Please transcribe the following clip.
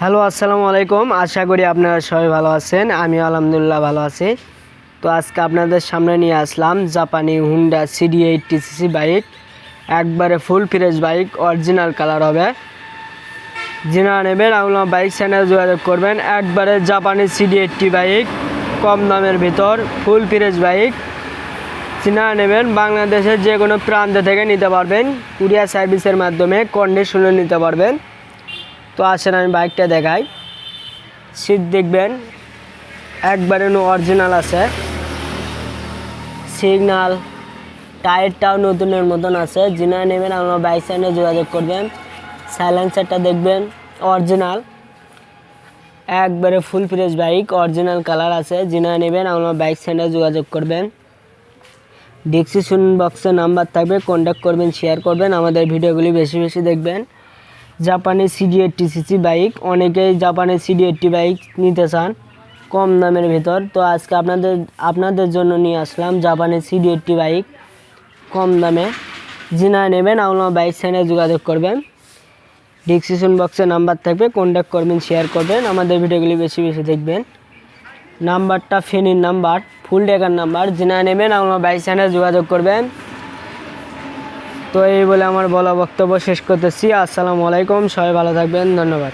Hello, আসসালামু আলাইকুম। আশা করি আপনারা সবাই ভালো আছেন। আমি আলহামদুলিল্লাহ ভালো আছি। তো আজকে আপনাদের সামনে নিয়ে আসলাম জাপানি Honda CD eighty CC bike. একবারে full fresh bike original colour হবে। যিনা নেবেন আপনার বাইক চ্যানেল যোগাযোগ করবেন। একবারে জাপানি সিডি এইটটি বাইক, কম দামের ভিতর ফুল ফ্রেশ বাইক। চিনা নেবেন, বাংলাদেশের যে কোনো প্রান্ত থেকে নিতে পারবেন। কুরিয়ার সার্ভিসের মাধ্যমে কন্ডিশনে নিতে পারবেন। তো আসেন, আমি বাইকটা দেখাই। সিট দেখবেন, একবারে অরিজিনাল আছে। সিগনাল টায়ারটাও নতুনের মতন আছে। যিনা নেবেন, আপনার বাইক সাইনে যোগাযোগ করবেন। সাইলেন্সারটা দেখবেন অরিজিনাল একবারে full fresh bike original colour আছে। যিনা নেবেন, আপনার বাইক সাইনে যোগাযোগ করবেন। ডিসক্রিপশন বক্সে নাম্বার থাকবে কন্ট্যাক্ট করবেন শেয়ার করবেন। আমাদের ভিডিওগুলি বেশি বেশি দেখবেন। জাপানি সিডি এইটটি সিসি বাইক অনেকেই জাপানি সিডি এইটটি বাইক নিতে চান কম দামের ভিতর। তো আজকে আপনাদের আপনাদের জন্য নিয়ে আসলাম জাপানি সিডি এইটটি বাইক কম দামে। যিনা নেবেন আপনার বাইক সাইনে যোগাযোগ করবেন। ডিসক্রিপশন বক্সে নাম্বার থাকবে কন্ট্যাক্ট করবেন শেয়ার করবেন। আমাদের ভিডিওগুলি বেশি বেশি দেখবেন। নাম্বারটা ফেনির নাম্বার ফুল ডেকার নাম্বার। যিনা নেবেন আপনার বাইক সাইনে যোগাযোগ করবেন। তো এই বলে আমার বলা বক্তব্য শেষ করতেছি। আসসালামু আলাইকুম সবাই ভালো থাকবেন ধন্যবাদ।